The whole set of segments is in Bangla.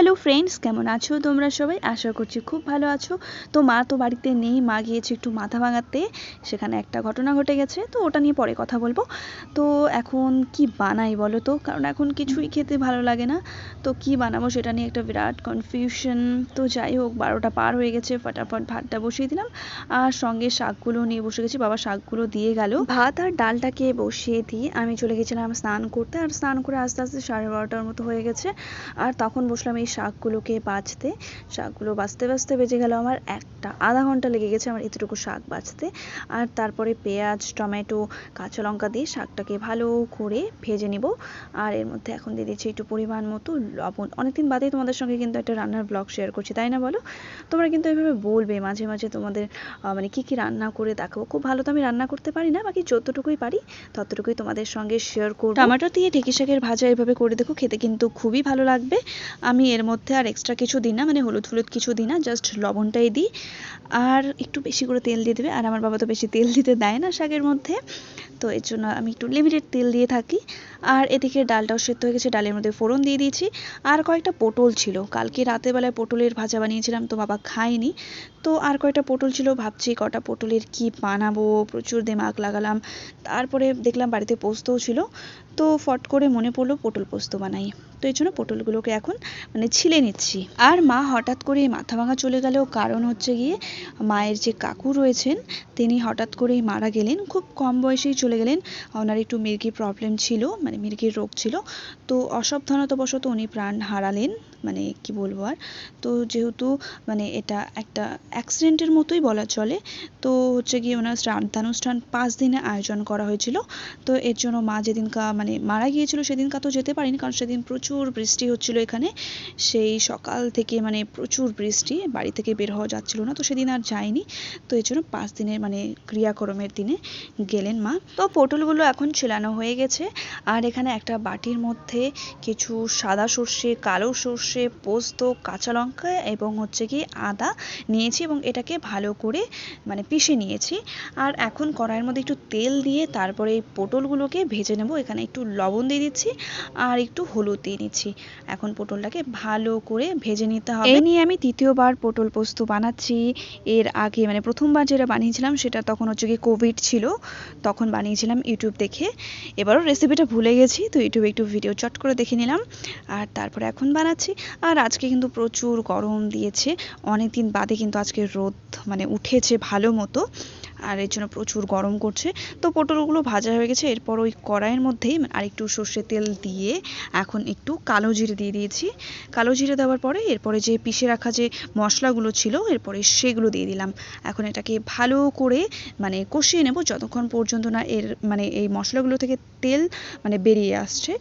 হ্যালো ফ্রেন্ডস কেমন আছো? তোমরা সবাই? আশা করছি খুব ভালো আছো। তো মা তো বাড়িতে নেই, মা গিয়েছে একটু মাথা ভাঙাতে। সেখানে একটা ঘটনা ঘটে গেছে, তো ওটা নিয়ে পরে কথা বলব। তো এখন কি বানাই বলো তো? কারণ এখন কিছুই খেতে ভালো লাগে না। তো কি বানাবো সেটা নিয়ে একটা বিরাট কনফিউশন তো যাই হোক, বারোটা পার হয়ে গেছে, ফটাফট ভাতটা বসিয়ে দিলাম। আর সঙ্গে শাকগুলো নিয়ে বসে গেছি, বাবা শাকগুলো দিয়ে গেল। ভাত আর ডালটাকে বসিয়ে দিয়ে আমি চলে গেছিলাম স্নান করতে। আর স্নান করে আস্তে আস্তে সাড়ে বারোটার মতো হয়ে গেছে। আর তখন বসলাম এই শাকগুলোকে বাছতে শাকগুলো বাছতে বাছতে বেজে গেল আমার একটা। আধা ঘণ্টা লেগে গেছে আমার এতটুকু শাক বাছতে আর তারপরে পেঁয়াজ, টমেটো, কাঁচা লঙ্কা দিয়ে শাকটাকে ভালো করে ভেজে নিব। আর এর মধ্যে এখন দিয়ে দিচ্ছি একটু পরিমাণ মতো লবণ। অনেকদিন বাদেই তোমাদের সঙ্গে কিন্তু একটা রান্নার ব্লগ শেয়ার করছি, তাই না বলো? তোমরা কিন্তু এভাবে বলবে মাঝে মাঝে তোমাদের মানে কি কি রান্না করে দেখাবো। খুব ভালো তো আমি রান্না করতে পারি না, বাকি যতটুকুই পারি ততটুকুই তোমাদের সঙ্গে শেয়ার করব। টমেটো দিয়ে ঢেঁকি শাকের ভাজা এভাবে করে দেখো, খেতে কিন্তু খুবই ভালো লাগবে। আমি এর মধ্যে আর এক্সট্রা কিছু দিই না মানে হলুদ হলুদ কিছু দিই না জাস্ট লবণটাই দিই। আর একটু বেশি করে তেল দিয়ে দেবে, আর আমার বাবা তো বেশি তেল দিতে দেয় না শাকের মধ্যে। তো এর জন্য আমি একটু লিমিটেড তেল দিয়ে থাকি। আর এদিকে ডালটাও সেদ্ধ হয়ে গেছে, ডালের মধ্যে ফোড়ন দিয়ে দিয়েছি। আর কয়েকটা পটল ছিল, কালকে রাতের বেলায় পটলের ভাজা বানিয়েছিলাম, তো বাবা খায়নি। তো আর কয়েকটা পটল ছিল, ভাবছি কটা পটলের কি বানাবো, প্রচুর দিমাগ লাগালাম। তারপরে দেখলাম বাড়িতে পোস্তও ছিল, তো ফট করে মনে পড়ল পটল পোস্ত বানাই। তো এই জন্য পটলগুলোকে এখন মানে ছিলে নিচ্ছি। আর মা হঠাৎ করে মাথা ভাঙা চলে গেলেও কারণ হচ্ছে গিয়ে মায়ের যে কাকু রয়েছেন, তিনি হঠাৎ করেই মারা গেলেন। খুব কম বয়সেই চলে গেলেন। ওনার একটু মির্গির প্রবলেম ছিল মানে মির্গির রোগ ছিল। তো অসাবধানতাবশত উনি প্রাণ হারালেন। মানে কি বলব আর? তো যেহেতু মানে এটা একটা অ্যাক্সিডেন্টের মতোই বলা চলে, তো হচ্ছে গিয়ে ওনার শ্রাদ্ধানুষ্ঠান পাঁচ দিনে আয়োজন করা হয়েছিল। তো এর জন্য মা যেদিনকা মানে মারা গিয়েছিল সেদিনকা তো যেতে পারিনি, কারণ সেদিন প্রচুর বৃষ্টি হচ্ছিল এখানে। সেই সকাল থেকে মানে প্রচুর বৃষ্টি, বাড়ি থেকে বের হওয়া যাচ্ছিল না, তো সেদিন আর যায়নি। তো এর জন্য পাঁচ দিনের মানে ক্রিয়াকর্মের দিনে গেলেন মা। তো পটলগুলো এখন ছেলানো হয়ে গেছে। আর এখানে একটা বাটির মধ্যে কিছু সাদা সর্ষে, কালো সর্ষে পোস্ত, কাঁচা লঙ্কা এবং হচ্ছে কি আদা নিয়েছি এবং এটাকে ভালো করে মানে পিষে নিয়েছি। আর এখন কড়াইয়ের মধ্যে একটু তেল দিয়ে তারপরে এই পটলগুলোকে ভেজে নেব। এখানে একটু লবণ দিয়ে দিচ্ছি আর একটু হলুদ দিয়ে নিচ্ছি। এখন পটলটাকে ভালো করে ভেজে নিতে হবে। এই নিয়ে আমি তৃতীয়বার পটল পোস্ত বানাচ্ছি। এর আগে মানে প্রথমবার যেটা বানিয়েছিলাম সেটা তখন হচ্ছে কি কোভিড ছিল। তখন বানিয়েছিলাম ইউটিউব দেখে। এবারও রেসিপিটা ভুলে গেছি, তো ইউটিউবে একটু ভিডিও চট করে দেখে নিলাম। আর তারপরে এখন বানাচ্ছি। আর আজকে কিন্তু প্রচুর গরম দিয়েছে। অনেক দিন বাদে কিন্তু আজকে রোদ মানে উঠেছে ভালো মতো। আর এর জন্য প্রচুর গরম করছে। তো পটলগুলো ভাজা হয়ে গেছে। এরপর ওই কড়াইয়ের মধ্যেই আরেকটু সর্ষে তেল দিয়ে এখন একটু কালো জিরে দিয়ে দিয়েছি। কালো জিরে দেওয়ার পরে এরপরে যে পিষে রাখা যে মশলাগুলো ছিল, এরপরে সেগুলো দিয়ে দিলাম। এখন এটাকে ভালো করে মানে কষিয়ে নেব যতক্ষণ পর্যন্ত না এর মানে এই মশলাগুলো থেকে তেল মানে বেরিয়ে আসছে।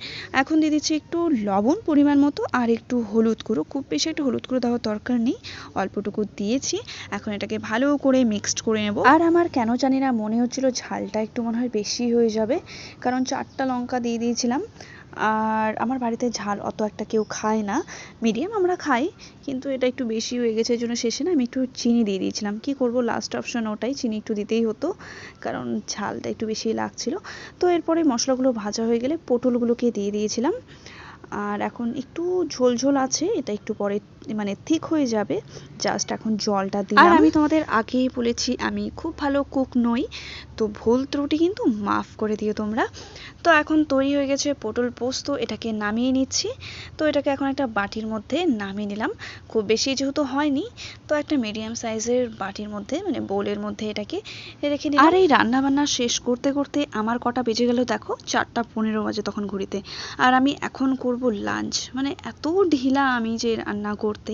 এখন দিয়ে দিচ্ছি একটু লবণ পরিমাণ মতো আর একটু হলুদ গুঁড়ো। খুব বেশি একটু হলুদ গুঁড়ো দেওয়ার দরকার নেই, অল্পটুকু দিয়েছি। এখন এটাকে ভালো করে মিক্সড করে নেব। আর আমার কেন জানি না মনে হচ্ছিল ঝালটা একটু মনে হয় বেশি হয়ে যাবে, কারণ চারটা লঙ্কা দিয়ে দিয়েছিলাম। আর আমার বাড়িতে ঝাল অত একটা কেউ খায় না। মিডিয়াম আমরা খাই, কিন্তু এটা একটু বেশি হয়ে গেছে জন্য শেষে না আমি একটু চিনি দিয়ে দিয়েছিলাম। কি করব? লাস্ট অপশন ওটাই, চিনি একটু দিতেই হতো, কারণ ঝালটা একটু বেশি লাগছিল। তো এরপরে মশলাগুলো ভাজা হয়ে গেলে পটলগুলোকে দিয়ে দিয়েছিলাম। আর এখন একটু ঝোল ঝোল আছে এটা একটু পরে মানে ঠিক হয়ে যাবে। জাস্ট এখন জলটা দিলাম। আর আমি তোমাদের আগেই বলেছি আমি খুব ভালো কুক নই তো ভুল ত্রুটি কিন্তু মাফ করে দিও তোমরা। তো এখন তৈরি হয়ে গেছে পটল পোস্ত এটাকে নামিয়ে নিচ্ছি। তো এটাকে এখন একটা বাটির মধ্যে নামিয়ে নিলাম। খুব বেশি যেহেতু হয়নি তো একটা মিডিয়াম সাইজের বাটির মধ্যে মানে বোলের মধ্যে এটাকে রেখে নিলাম আর এই রান্না বান্না শেষ করতে করতে আমার কটা বেজে গেল দেখো চারটা পনেরো বাজে তখন ঘুরিতে আর আমি এখন করব লাঞ্চ মানে এত ঢিলা আমি যে রান্না করতে।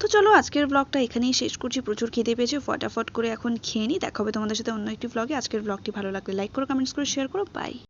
তো চলো আজকের ব্লগটা এখানেই শেষ করছি। প্রচুর খেতে পেয়েছে, ফটাফট করে এখন খেয়ে নিই। দেখা হবে তোমাদের সাথে অন্য একটি ব্লগে আজকের ব্লগটি ভালো লাগলে লাইক করো কমেন্টস করে শেয়ার করো। বাই